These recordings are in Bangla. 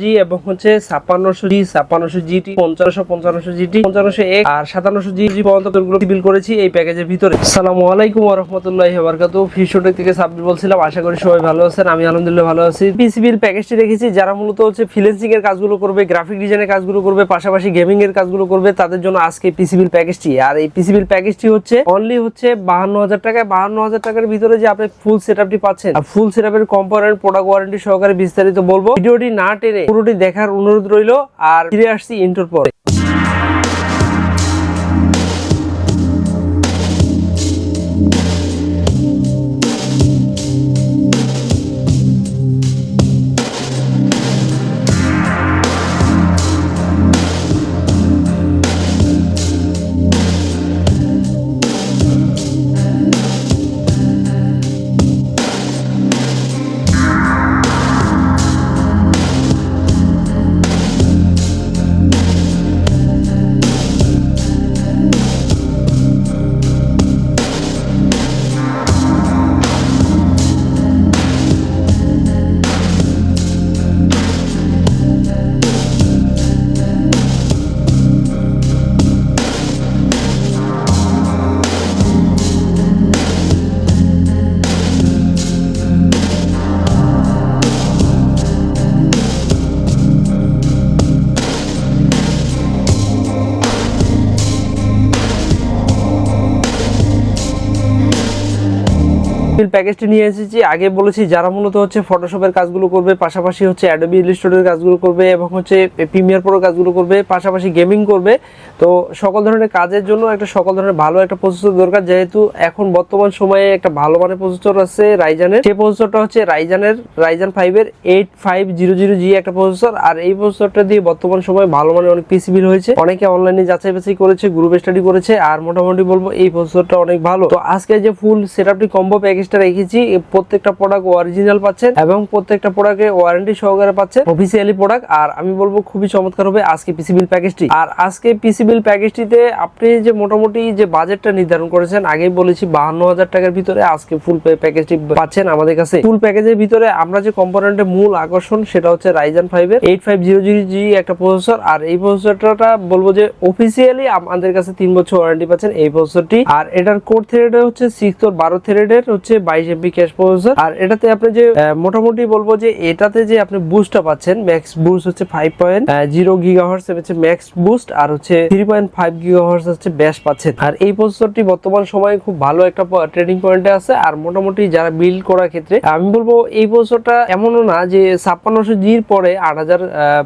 জি এবং হচ্ছে জি জিটি পঞ্চান্নশো জিটি পঞ্চান্নশো এক আর সাতান্নশো জি জি বিল করেছি এই প্যাকেজের ভিতরে। আলাইকুম রহমতুল্লাহ থেকে বলছিলাম, আশা করি সবাই ভালো আছেন, আমি আলহামদুলিল্লাহ ভালো আছি। প্যাকেজটি রেখেছি যারা মূলত হচ্ছে এর কাজগুলো করবে গ্রাফিক ডিজাইনের কাজগুলো করবে, পাশাপাশি গেমিং এর কাজগুলো করবে, তাদের জন্য আজকে পিসিবির প্যাকেজটি। আর এই পিসিবির প্যাকেজটি হচ্ছে অনলি হচ্ছে বাহান্ন হাজার টাকায় বাহান্ন হাজার টাকার ভিতরে যে আপনি ফুল সেটআপটি পাচ্ছেন। ফুল সেটআপের কম্পোনেন্ট প্রোডাক্ট ওয়ারেন্টি সহকারে বিস্তারিত বলব। ভিডিওটি না টেনে পুরোটি দেখার অনুরোধ রইল আর ফিরে আসছি ইন্টোর পরে। বিল প্যাকেজটি নিয়ে এসেছি। আগে বলেছি, যারা মূলত হচ্ছে ফটোশপের কাজগুলো করবে, পাশাপাশি হচ্ছে অ্যাডোবি ইলিস্ট্রেটরের কাজগুলো করবে এবং হচ্ছে প্রিমিয়ার প্রো কাজগুলো করবে, পাশাপাশি গেমিং করবে। তো সকল ধরনের কাজের জন্য একটা সকল ধরনের ভালো একটা প্রসেসর দরকার, যেহেতু এখন বর্তমান সময়ে একটা ভালো মানের প্রসেসর আছে রাইজানের সেই প্রসেসরটা হচ্ছে রাইজানের রাইজান ফাইভের eight five zero zero G একটা প্রসেসর আর এই প্রসেসরটা দিয়ে বর্তমান সময়ে ভালো মানের অনেক পিসি বিল হয়েছে অনেকে অনলাইনে যাচাই বাছাই করেছে গ্রুপ স্টাডি করেছে, আর মোটামুটি বলব এই প্রসেসরটা অনেক ভালো। তো আজকে যে ফুল সেটআপটি কম্বো প্যাকেজটা রেখেছি প্রত্যেকটা প্রোডাক্ট অরিজিনাল পাচ্ছেন এবং প্রত্যেকটা প্রোডাক্টে ওয়ারেন্টি সহকারে পাচ্ছেন অফিসিয়ালি প্রোডাক্ট আর আমি বলব খুবই চমৎকার হবে আজকে পিসি বিল প্যাকেজটি আর আজকে পিসি বিল প্যাকেজটিতে আপনি যে মোটামুটি যে বাজেটটা নির্ধারণ করেছেন, আগেই বলেছি বাহান্ন হাজার টাকার ভিতরে আজকে ফুল প্যাকেজটি পাচ্ছেন আমাদের কাছে। ফুল প্যাকেজের ভিতরে আমরা যে কম্পোনেন্টের মূল আকর্ষণ, সেটা হচ্ছে রাইজান ফাইভ এর eight five zero zero G একটা প্রসেসর আর এই প্রসেসরটা বলব যে অফিসিয়ালি আমাদের কাছে তিন বছর ওয়ারেন্টি পাচ্ছেন এই প্রসেসরটি আর এটার কোর থ্রেড হচ্ছে সিক্স বারো থ্রেডের হচ্ছে বাইশ ক্যাশ প্রসেসর। আর এটাতে আপনি যে মোটামুটি বলব যে এটাতে যে আপনি বুস্টটা পাচ্ছেন ম্যাক্স বুস্ট হচ্ছে ফাইভ পয়েন্ট জিরো হচ্ছে ম্যাক্স বুস্ট আর হচ্ছে থ্রি পয়েন্ট ফাইভ হচ্ছে ব্যাস পাচ্ছেন। আর এই প্রসেসরটি বর্তমান সময়ে খুব ভালো একটা পয়েন্টে আছে, আর মোটামুটি যারা বিল্ড করার ক্ষেত্রে, আমি বলব এই প্রসেসরটা এমনও না যে ছাপ্পান্নশো জির পরে আট হাজার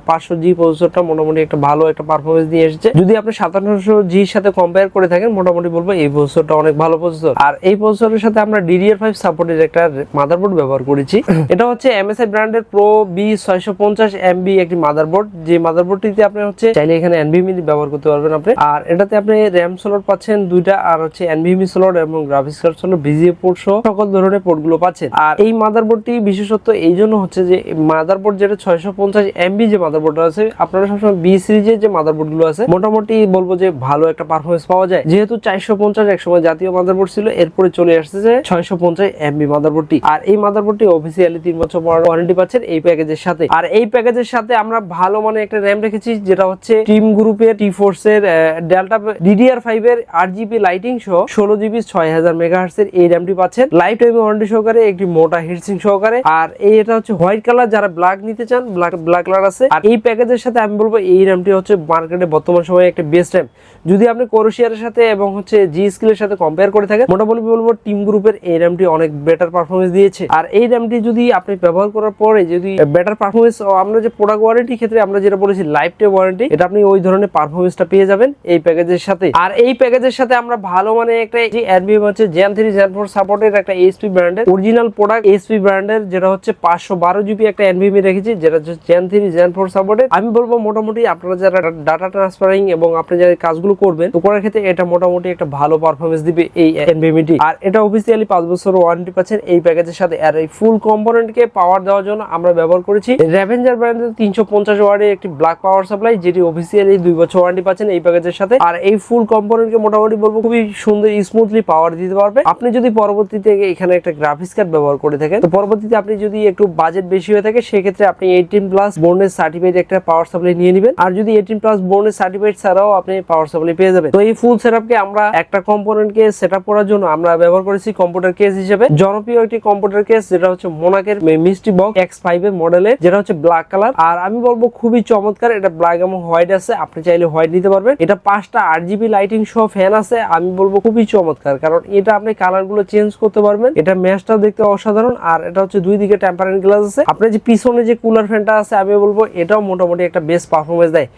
পাঁচশো জি প্রসেসরটা মোটামুটি একটা ভালো একটা পারফরমেন্স দিয়ে এসেছে। যদি আপনি সাতান্নশো জির সাথে কম্পেয়ার করে থাকেন, মোটামুটি বলব এই প্রসেসরটা অনেক ভালো প্রসেসর আর এই প্রসেসরের সাথে আমরা ডিডিআর ফাইভ সাপোর্টের একটা মাদারবোর্ড ব্যবহার করেছি। এটা হচ্ছে এমএসআই ব্র্যান্ডের প্রো বি ছয়শো পঞ্চাশ এমবি একটি মাদারবোর্ড যে মাদারবোর্ডটিতে আপনি হচ্ছে চাইলে এখানে এনভিএমি ব্যবহার করতে পারবেন আপনি। আর এটাতে আপনি র্যাম স্লট পাচ্ছেন দুইটা আর হচ্ছে এনভিএমি স্লট এবং graphics card slot VGA port সহ সকল ধরনের পোর্টগুলো পাচ্ছেন। আর এই মাদারবোর্ডটি বিশেষত্ব এই জন্য হচ্ছে যে মাদারবোর্ড যেটা ছয়শো পঞ্চাশ এমবি যে মাদারবোর্ড আছে আপনারা সবসময় বি সিরিজের যে মাদারবোর্ডগুলো আছে মোটামুটি বলব যে ভালো একটা পারফরমেন্স পাওয়া যায়। যেহেতু চারশো পঞ্চাশ একসময় জাতীয় মাদারবোর্ড ছিল এরপরে চলে আসছে যে ছয়শো পঞ্চাশ এমবি মাদারবোর্ডটি আর এই মাদারবোর্ডটি অফিসিয়ালি তিন বছর ওয়ারেন্টি পাচ্ছেন এই প্যাকেজের সাথে। আর এই প্যাকেজের সাথে আমরা ভালো মানে একটা র্যাম রেখেছি, যেটা হচ্ছে টিম গ্রুপের টি ফোর্স এর ডেল্টা ডিডিআর ফাইভ এর আট জিবি লাইটিং সহ ষোলো জিবি ছয় হাজার মেগাহার্স এর এই র্যামটি পাচ্ছেন। লাইফ টাইম ওয়ারেন্টি সহকারে একটি মোটা হিটসিং সহকারে। আর এই এটা হচ্ছে হোয়াইট কালার যারা ব্ল্যাক নিতে চান ব্ল্যাক ব্ল্যাক কালার আছে। আর এই প্যাকেজের সাথে আমি বলব এই র্যামটি হচ্ছে মার্কেটে বর্তমান সময়ে একটা বেস্ট র্যাম যদি আপনি কোরোশিয়ারের সাথে এবং হচ্ছে জি স্কিলের সাথে কম্পেয়ার করে থাকেন, মোটামুটি বলব টিম গ্রুপের এই র্যামটি অনেক বেটার পারফরমেন্স দিয়েছে। আর এই র্যামটি যদি আপনি ব্যবহার করার পরে যদি বেটার পারফরমেন্স আমরা যে প্রোডাক্ট ওয়ারেন্টি ক্ষেত্রে আমরা যেটা বলেছি লাইফ টাইম ওয়ারেন্টি এটা আপনি ওই ধরনের পারফরমেন্সটা পেয়ে যাবেন এই প্যাকেজের সাথে। আর এই প্যাকেজের সাথে আমরা ভালো মানে একটা যে অ্যাডবিএম হচ্ছে জেন থ্রি জেন ফোর সাপোর্টের একটা এইচপি ব্র্যান্ডের অরিজিনাল প্রোডাক্ট এইচপি ব্র্যান্ডের যেটা হচ্ছে পাঁচশো বারো জিবি একটা এনভিএমি রেখেছি, যেটা হচ্ছে জেন থ্রি জেন ফোর সাপোর্টের আমি বলব মোটামুটি আপনারা যারা ডাটা ট্রান্সফারিং এবং আপনি যারা কাজগুলো করবেন, তো করার ক্ষেত্রে এটা মোটামুটি একটা ভালো পারফরমেন্স দিবে এই এনভিএমিটি আর এটা অফিসিয়ালি পাঁচ বছর বছর ওয়ারেন্টি পাচ্ছেন এই প্যাকেজের সাথে। আর এই ফুল কম্পোনেন্টকে পাওয়ার দেওয়ার জন্য আমরা ব্যবহার করেছি। র্যাভেঞ্জার ব্র্যান্ডের তিনশো পঞ্চাশ ওয়ার্ডের একটি ব্ল্যাক পাওয়ার সাপ্লাই যেটি অফিসিয়ালি দুই বছর ওয়ারেন্টি পাচ্ছেন এই প্যাকেজের সাথে। আর এই ফুল কম্পোনেন্টকে মোটামুটি বলব খুবই সুন্দর স্মুথলি পাওয়ার দিতে পারবে। আপনি যদি পরবর্তীতে এখানে একটা গ্রাফিক্স কার্ড ব্যবহার করে থাকেন, তো পরবর্তীতে আপনি যদি একটু বাজেট বেশি হয়ে থাকে, সেক্ষেত্রে আপনি এইটিন প্লাস বোর্নের সার্টিফাইড একটা পাওয়ার সাপ্লাই নিয়ে নেবেন। আর যদি এইটিন প্লাস বোর্নের সার্টিফাইড ছাড়াও আপনি পাওয়ার সাপ্লাই পেয়ে যাবেন। তো এই ফুল সেটআপকে আমরা একটা কম্পোনেন্টকে সেট করার জন্য আমরা ব্যবহার করেছি কম্পিউটার কেস হিসেবে। জনপ্রিয় একটি কম্পিউটার কেস যেটা হচ্ছে মোনাকের মিষ্টি বক্স এক্স ফাইভ এর মডেলের যেটা হচ্ছে ব্ল্যাক কালার আর আমি বলব খুবই চমৎকার, এটা ব্ল্যাক এবং হোয়াইট আছে, আপনি চাইলে হোয়াইট নিতে পারবেন। এটা পাঁচটা আট জিবি লাইটিং সহ ফ্যান আছে, আমি বলব খুবই চমৎকার, কারণ এটা আপনি কালারগুলো চেঞ্জ করতে পারবেন। এটা ম্যাচটাও দেখতে অসাধারণ, আর এটা হচ্ছে দুই দিকে টেম্পারেন্ট গ্লাস আছে। আপনার যে পিছনে যে কুলার ফ্যানটা আছে, আমি বলব, এটাও মোটামুটি একটা বেস্ট পারফরমেন্স দেয়।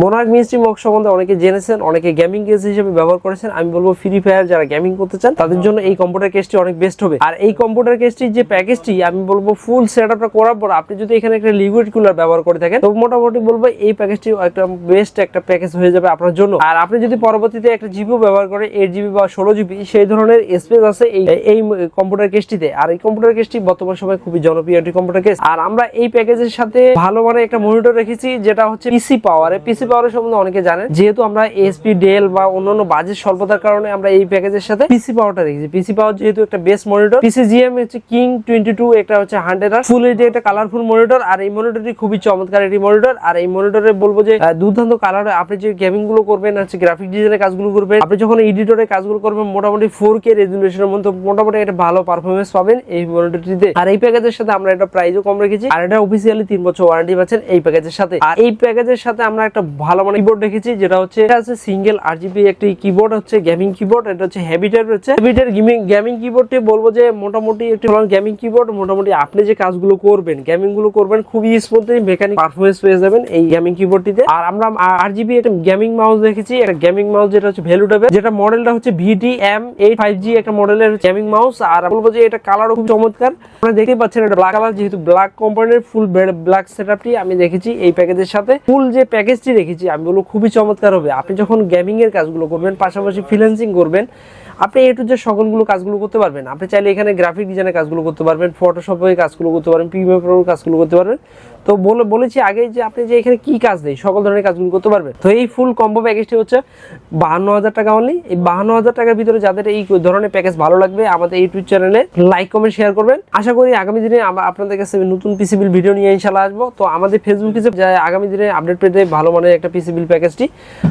মোনাক মিষ্টি বক্স সম্বন্ধে অনেকে জেনেছেন, অনেকে গেমিং কেস হিসেবে ব্যবহার করেছেন। আমি বলব ফ্রি ফায়ার যারা গেমিং করতে চান, তাদের জন্য এই কম্পিউটার কেসটি অনেক বেস্ট হবে। আর এই কম্পিউটার কেসটির যে প্যাকেজটি আমি বলব ফুল সেট আপটা করার পর আপনি যদি এখানে একটা লিকুইড কুলার ব্যবহার করে থাকেন, তো মোটামুটি বলব এই প্যাকেজটি একটা বেস্ট একটা প্যাকেজ হয়ে যাবে আপনার জন্য। আর আপনি যদি পরবর্তীতে একটা জিবিও ব্যবহার করে এইট জিবি বা ষোলো জিবি সেই ধরনের স্পেস আছে এই এই কম্পিউটার কেসটিতে আর এই কম্পিউটার কেসটি বর্তমান সময় খুবই জনপ্রিয় একটি কম্পিউটার কেস আর আমরা এই প্যাকেজের সাথে ভালো মানে একটা মনিটর রেখেছি, যেটা হচ্ছে পিসি পাওয়ার পিসি পাওয়ারের সম্বন্ধে অনেকে জানেন। যেহেতু আমরা এসপি ডেল বা অন্যান্য বাজেট স্বল্পতার কারণে আমরা এই প্যাকেজের সাথে পিসি পাওয়ারটা রেখেছি। পিসি পাওয়ার যেহেতু একটা বেস মনিটর পিসি জিএম হচ্ছে কিং টোয়েন্টি টু একটা হচ্ছে হান্ড্রেড আর ফুল এইচডি একটা কালারফুল মনিটর আর এই মনিটরটি খুবই চমৎকার একটি মনিটর আর এই মনিটরে বলব যে দুর্দান্ত কালার আপনি যে গেমিংগুলো করবেন হচ্ছে গ্রাফিক ডিজাইনের কাজগুলো করবেন, আপনি যখন এডিটরের কাজগুলো করবেন, মোটামুটি ফোর কে রেজুলেশনের মধ্যে মোটামুটি একটা ভালো পারফরমেন্স পাবেন এই মনিটরটিতে আর এই প্যাকেজের সাথে আমরা একটা প্রাইসও কম রেখেছি, আর এটা অফিসিয়ালি তিন বছর ওয়ারেন্টি পাচ্ছেন এই প্যাকেজের সাথে। আর এই প্যাকেজের সাথে আমরা একটা ভালো মানে কিবোর্ড রেখেছি যেটা হচ্ছে, এটা হচ্ছে সিঙ্গেল আরজিবি একটি কিবোর্ড হচ্ছে গেমিং কিবোর্ড এটা হচ্ছে হেভিটার হচ্ছে হেভিটার গেমিং গেমিং কিবোর্ডটি বলব যে মোটামুটি একটি গেমিং কিবোর্ড মোটামুটি আপনি যে কাজগুলো করবেন গেমিংগুলো করবেন, খুবই স্মুথলি মেকানিক পারফরমেন্স পেয়ে যাবেন এই গেমিং কিবোর্ডটিতে আর আমরা আর আরজিবি একটা গেমিং মাউস দেখেছি, একটা গেমিং মাউস যেটা হচ্ছে ভ্যালু টাইপের যেটা মডেলটা হচ্ছে VD M eight five G একটা মডেলের গেমিং মাউস আর বলব যে এটা কালারও খুব চমৎকার। আপনারা দেখতে পাচ্ছেন এটা ব্ল্যাক কালার যেহেতু ব্ল্যাক কোম্পানির ফুল ব্ল্যাক সেটআপটি আমি দেখেছি এই প্যাকেজের সাথে। ফুল যে প্যাকেজটি রেখেছি আমি বলব খুবই চমৎকার হবে। আপনি যখন গেমিং এর কাজগুলো করবেন, পাশাপাশি ফ্রিল্যান্সিং করবেন আপনি এ টু যে সকলগুলো কাজগুলো করতে পারবেন। আপনি চাইলে এখানে গ্রাফিক ডিজাইনের কাজগুলো করতে পারবেন ফটোশপের কাজগুলো করতে পারবেন প্রিমিয়ার প্রোর কাজগুলো করতে পারবেন। তো বলে, বলেছি আগে যে আপনি যে এখানে কি কাজ নেই সকল ধরনের কাজগুলো করতে পারবেন। তো এই ফুল কম্বো প্যাকেজটি হচ্ছে বাহান্ন হাজার টাকা অনলি এই বাহান্ন হাজার টাকার ভিতরে যাদের এই ধরনের প্যাকেজ ভালো লাগবে, আমাদের ইউটিউব চ্যানেলে লাইক কমেন্ট শেয়ার করবেন। আশা করি আগামী দিনে আমরা আপনাদের কাছে নতুন পিসিবিল ভিডিও নিয়ে ইনশাল্লাহ আসব। তো আমাদের ফেসবুকে যে আগামী দিনে আপডেট পেতে ভালো মানের একটা পিসিবিল প্যাকেজটি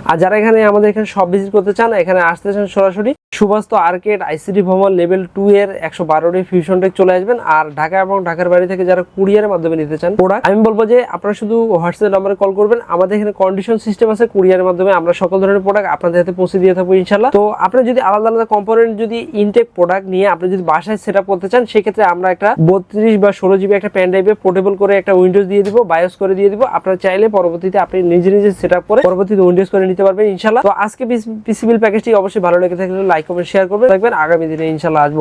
আর যারা এখানে আমাদের এখানে সব ভিজিট করতে চান, এখানে আসতে চান সরাসরি সুবাস্ত আর্কেড আইসিডি ভবন লেভেল টু এর একশো বারোটি ফিউশন টেক চলে আসবেন। আর ঢাকা এবং ঢাকার বাড়ি থেকে যারা কুরিয়ারের মাধ্যমে নিতে চান প্রোডাক্ট আমি বলব যে আপনারা শুধু হোয়াটসঅ্যাপ নাম্বারে কল করবেন। আমাদের এখানে কন্ডিশন সিস্টেম আছে কুরিয়ারের মাধ্যমে। আমরা সকল ধরনের প্রোডাক্ট আপনাদের হাতে পৌঁছে দিয়ে থাকব ইনশাল্লাহ তো আপনারা যদি আলাদা আলাদা কম্পোনেন্ট যদি ইনটেক প্রোডাক্ট নিয়ে আপনি যদি বাসায় সেট আপ করতে চান, সেক্ষেত্রে আমরা একটা বত্রিশ বা ষোলো জিবি একটা প্যান ড্রাইভে পোর্টেবল করে একটা উইন্ডোজ দিয়ে দিব বায়োস করে দিয়ে দিব। আপনারা চাইলে পরবর্তীতে আপনি নিজে নিজে সেট আপ করে পরবর্তীতে উইন্ডোজ করে নিতে পারবেন ইনশাল্লাহ তো আজকে পিসিবিল প্যাকেজটি অবশ্যই ভালো লেগে থাকলে লাইক শেয়ার করবেন। দেখবেন আগামী দিনে ইনশাল্লাহ আসব।